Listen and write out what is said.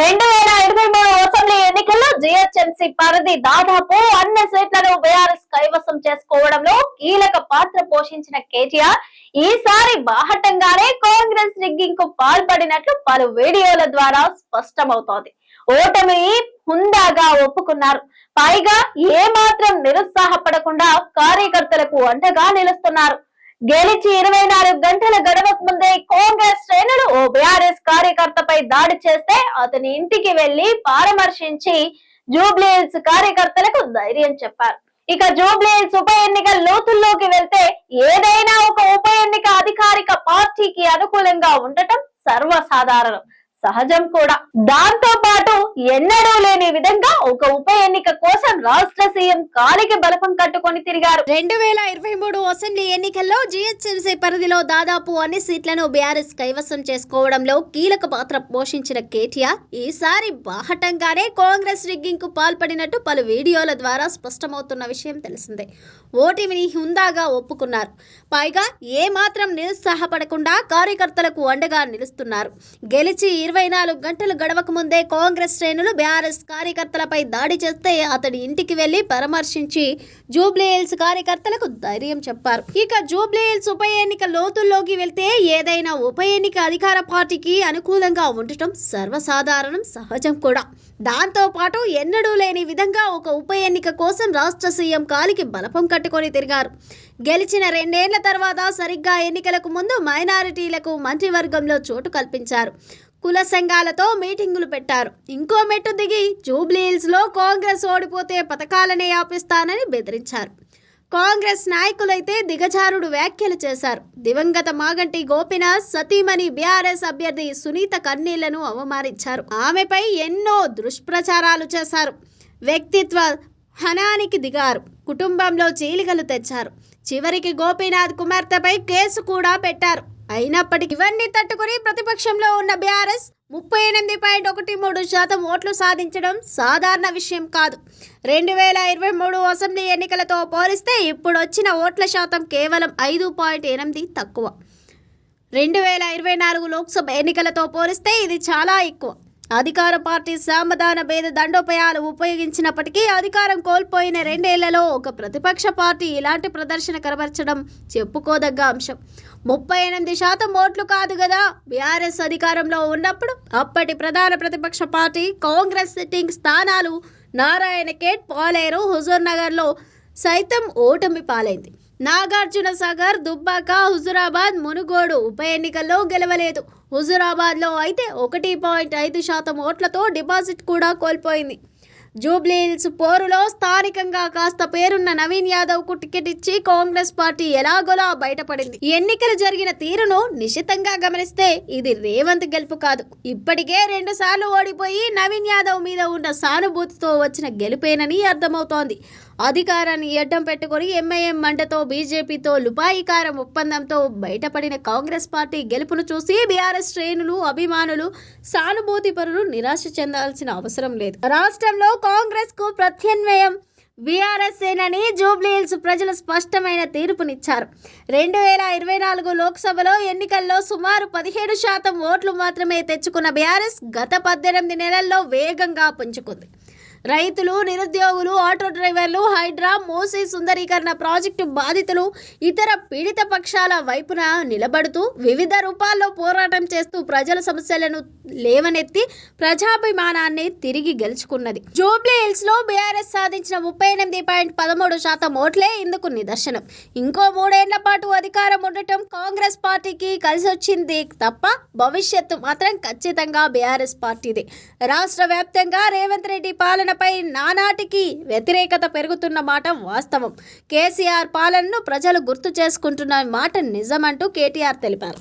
రెండు వేల ఇరవై మూడు అసెంబ్లీ ఎన్నికల్లో జిహెచ్ఎంసీ పరిధి దాదాపు అన్ని సీట్లను బీఆర్ఎస్ కైవసం చేసుకోవడంలో కీలక పాత్ర పోషించిన కేటీఆర్ ఈసారి బాహటంగానే కాంగ్రెస్ రిగ్గింగ్కు పాల్పడినట్లు పలు వీడియోల ద్వారా స్పష్టమవుతోంది. ఓటమి హుందాగా ఒప్పుకున్నారు. పైగా ఏ మాత్రం నిరుత్సాహపడకుండా కార్యకర్తలకు అండగా నిలుస్తున్నారు. గెలిచి ఇరవై నాలుగు గంటల గడవక ముందే కాంగ్రెస్ శ్రేణులు ఓ బీఆర్ఎస్ కార్యకర్తపై దాడి చేస్తే అతని ఇంటికి వెళ్ళి పరామర్శించి జూబ్లీహిల్స్ కార్యకర్తలకు ధైర్యం చెప్పారు. ఇక జూబ్లీహిల్స్ ఉప ఎన్నిక లోతుల్లోకి వెళ్తే ఏదైనా ఒక ఉప ఎన్నిక అధికారిక పార్టీకి అనుకూలంగా ఉండటం సర్వసాధారణం. సహజం కూడా. దాంతో పాటు ఎన్నడూ లేని విధంగా ఒక ఉప ఎన్నిక కోసం రాష్ట్ర సీఎం కాలికి బలపం కట్టుకొని తిరిగారు. రెండు వేల ఇరవై మూడు అసెంబ్లీ ఎన్నికల్లో జిహెచ్ఎంసీ పరిధిలో దాదాపు అన్ని సీట్లను బీఆర్ఎస్ కైవసం చేసుకోవడంలో కీలక పాత్ర పోషించిన కేటీఆర్ ఈసారి బాహటంగానే కాంగ్రెస్ రిగ్గింగ్కు పాల్పడినట్టు పలు వీడియోల ద్వారా స్పష్టమవుతున్న విషయం తెలిసిందే. ఓటమిని హుందాగా ఒప్పుకున్నారు. పైగా ఏ మాత్రం నిరుత్సాహపడకుండా కార్యకర్తలకు అండగా నిలుస్తున్నారు. గెలిచి ఇరవై నాలుగు గంటలు గడవక ముందే కాంగ్రెస్ శ్రేణులు బీఆర్ఎస్ కార్యకర్తలపై దాడి చేస్తే అతడి ఇంటికి వెళ్ళి పరామర్శించి జూబ్లీహిల్స్ కార్యకర్తలకు ధైర్యం చెప్పారు. ఇక జూబ్లీహిల్స్ ఉప ఎన్నిక లోతుల్లోకి వెళ్తే ఏదైనా ఉప ఎన్నిక అధికార పార్టీకి అనుకూలంగా ఉండటం సర్వసాధారణం సహజం కూడా. దాంతో పాటు ఎన్నడూ లేని విధంగా ఒక ఉప ఎన్నిక కోసం రాష్ట్ర సీఎం కాలికి బలపం కట్టుకొని తిరిగారు. గెలిచిన రెండేళ్ళ తర్వాత సరిగ్గా ఎన్నికలకు ముందు మైనారిటీలకు మంత్రివర్గంలో చోటు కల్పించారు. కుల సంఘాలతో మీటింగులు పెట్టారు. ఇంకో మెట్టు దిగి జూబ్లీహిల్స్లో కాంగ్రెస్ ఓడిపోతే పథకాలనే ఆపిస్తానని బెదిరించారు. కాంగ్రెస్ నాయకులైతే దిగజారుడు వ్యాఖ్యలు చేశారు. దివంగత మాగంటి గోపినాథ్ సతీమణి బీఆర్ఎస్ అభ్యర్థి సునీత కన్నీళ్ళను అవమానించారు. ఆమెపై ఎన్నో దుష్ప్రచారాలు చేశారు. వ్యక్తిత్వ హనానికి దిగారు. కుటుంబంలో చీలికలు తెచ్చారు. చివరికి గోపీనాథ్ కుమార్తెపై కేసు కూడా పెట్టారు. అయినప్పటికీ ఇవన్నీ తట్టుకుని ప్రతిపక్షంలో ఉన్న బీఆర్ఎస్ ముప్పై ఎనిమిది పాయింట్ ఒకటి మూడు శాతం ఓట్లు సాధించడం సాధారణ విషయం కాదు. రెండు వేల ఇరవై మూడు అసెంబ్లీ ఎన్నికలతో పోలిస్తే ఇప్పుడు వచ్చిన ఓట్ల శాతం కేవలం ఐదు పాయింట్ ఎనిమిది తక్కువ. రెండు వేల ఇరవై నాలుగు లోక్సభ ఎన్నికలతో పోలిస్తే ఇది చాలా ఎక్కువ. అధికార పార్టీ సామధాన భేద దండోపాయాలు ఉపయోగించినప్పటికీ అధికారం కోల్పోయిన రెండేళ్ళలో ఒక ప్రతిపక్ష పార్టీ ఇలాంటి ప్రదర్శన కనబరచడం చెప్పుకోదగ్గ అంశం. ముప్పై ఎనిమిది శాతం ఓట్లు కాదు కదా బీఆర్ఎస్ అధికారంలో ఉన్నప్పుడు అప్పటి ప్రధాన ప్రతిపక్ష పార్టీ కాంగ్రెస్ సిట్టింగ్ స్థానాలు నారాయణఖేడ్ పాలేరు హుజూర్ నగర్లో సైతం ఓటమి పాలైంది. నాగార్జున సాగర్ దుబ్బాక హుజురాబాద్ మునుగోడు ఉప ఎన్నికల్లో గెలవలేదు. హుజురాబాద్లో అయితే ఒకటి పాయింట్ ఐదు శాతం ఓట్లతో డిపాజిట్ కూడా కోల్పోయింది. జూబ్లీహిల్స్ పోరులో స్థానికంగా కాస్త పేరున్న నవీన్ యాదవ్కు టికెట్ ఇచ్చి కాంగ్రెస్ పార్టీ ఎలాగోలా బయటపడింది. ఎన్నికలు జరిగిన తీరును నిశితంగా గమనిస్తే ఇది రేవంత్ గెలుపు కాదు. ఇప్పటికే రెండు సార్లు ఓడిపోయి నవీన్ యాదవ్ మీద ఉన్న సానుభూతితో వచ్చిన గెలుపేనని అర్థమవుతోంది. అధికారాన్ని అడ్డం పెట్టుకొని ఎంఐఎం మంటతో బీజేపీతో లుపాయికారం ఒప్పందంతో బయటపడిన కాంగ్రెస్ పార్టీ గెలుపును చూసి బీఆర్ఎస్ శ్రేణులు అభిమానులు సానుభూతి పరులు నిరాశ చెందాల్సిన అవసరం లేదు. రాష్ట్రంలో కాంగ్రెస్కు ప్రత్యామ్నాయం బీఆర్ఎస్సేనని జూబ్లీహిల్స్ ప్రజలు స్పష్టమైన తీర్పునిచ్చారు. రెండు వేల ఇరవై నాలుగు లోక్సభలో ఎన్నికల్లో సుమారు పదిహేడు శాతం ఓట్లు మాత్రమే తెచ్చుకున్న బీఆర్ఎస్ గత పద్దెనిమిది నెలల్లో వేగంగా పుంజుకుంది. రైతులు నిరుద్యోగులు ఆటో డ్రైవర్లు హైడ్రా మోసే సుందరీకరణ ప్రాజెక్టు బాధితులు ఇతర పీడిత పక్షాల వైపున నిలబడుతూ వివిధ రూపాల్లో పోరాటం చేస్తూ ప్రజల సమస్యలను లేవనెత్తి ప్రజాభిమానాన్ని తిరిగి గెలుచుకున్నది. జూబ్లీ హిల్స్లో బీఆర్ఎస్ సాధించిన ముప్పై ఎనిమిది పాయింట్ పదమూడు శాతం ఓట్లే ఇందుకు నిదర్శనం. ఇంకో మూడేళ్ళ పాటు అధికారం ఉండటం కాంగ్రెస్ పార్టీకి కలిసి వచ్చింది తప్ప భవిష్యత్తు మాత్రం ఖచ్చితంగా బీఆర్ఎస్ పార్టీదే. రాష్ట్ర వ్యాప్తంగా రేవంత్ రెడ్డి పాలన పాలనపై నానాటికి వ్యతిరేకత పెరుగుతున్న మాట వాస్తవం. కేసీఆర్ పాలనను ప్రజలు గుర్తు చేసుకుంటున్న మాట నిజమంటూ కేటీఆర్ తెలిపారు.